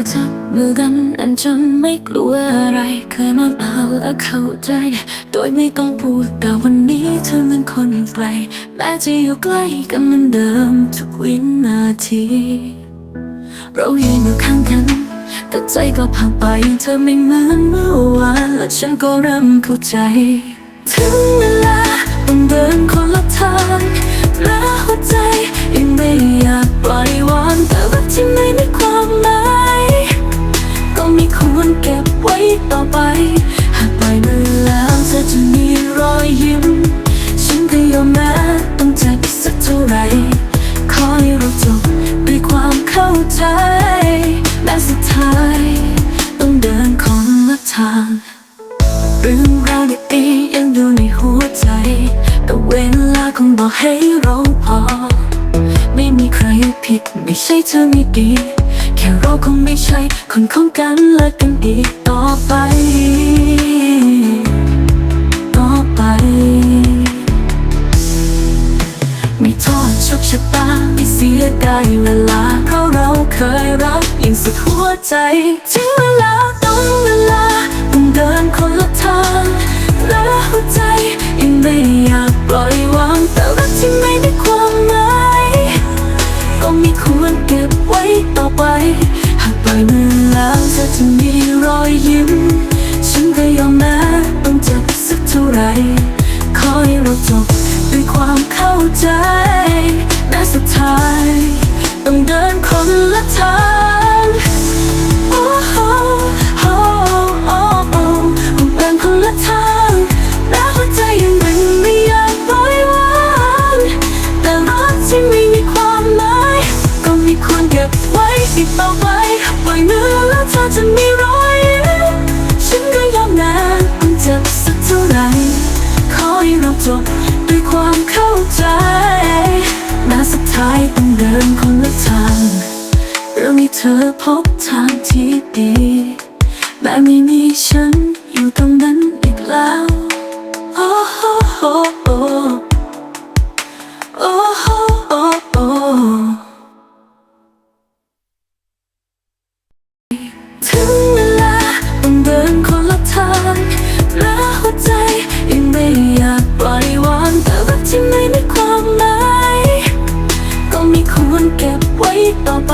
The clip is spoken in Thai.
ยจับมือกันอันจนไม่กลัวอะไร เคยมาเผาและเข้าใจ โดยไม่ต้องพูดแต่วันนี้เธอเหมือนคนไกลแม้จะอยู่ใกล้กันเหมือนเดิมทุกวินาที เรายืนอยู่ข้างกันแต่ใจก็ผ่านไปเธอไม่เหมือนเมื่อวานและฉันก็เริ่มเข้าใจ ถึงเวลา ต่อไป หากปล่อยมือแล้วเธอจะมีรอยยิ้ม ฉันก็ยอมแม้ต้องเจ็บสักเท่าไหรขอให้เราจบด้วยความเข้าใจแม้สุดท้ายต้องเดินคนละทางเรื่องราวดีๆยังอยู่ในหัวใจ แต่เวลาคงบอกให้เราพอ ไม่มีใครผิดไม่ใช่เธอไม่ดีแค่เราคงไม่ใช่คนของกันและกันอีกต่อไป ต่อไป ไม่ทอดชกชะตาไม่เสียดายเวลา เพราะเราเคยรักอย่างสุดหัวใจ ถึงเวลาต้องเวลา จะมีรอยยิ้ม ฉันก็ยอมแม้ต้องเจ็บสักเท่าไหร่ ไว้อีกต่อไปล่อยมือแล้วเธอจะมีรอยยิ้มฉันก็ยอมแม้ต้องเจ็บสักเท่าไหรขอให้เราจบด้วยความเข้าใจแม้สุดท้ายต้องเดินคนละทางเรื่องนี้เธอพบทางที่ดีแม้ไม่มีฉันอยู่ตรงนั้น ต่อไป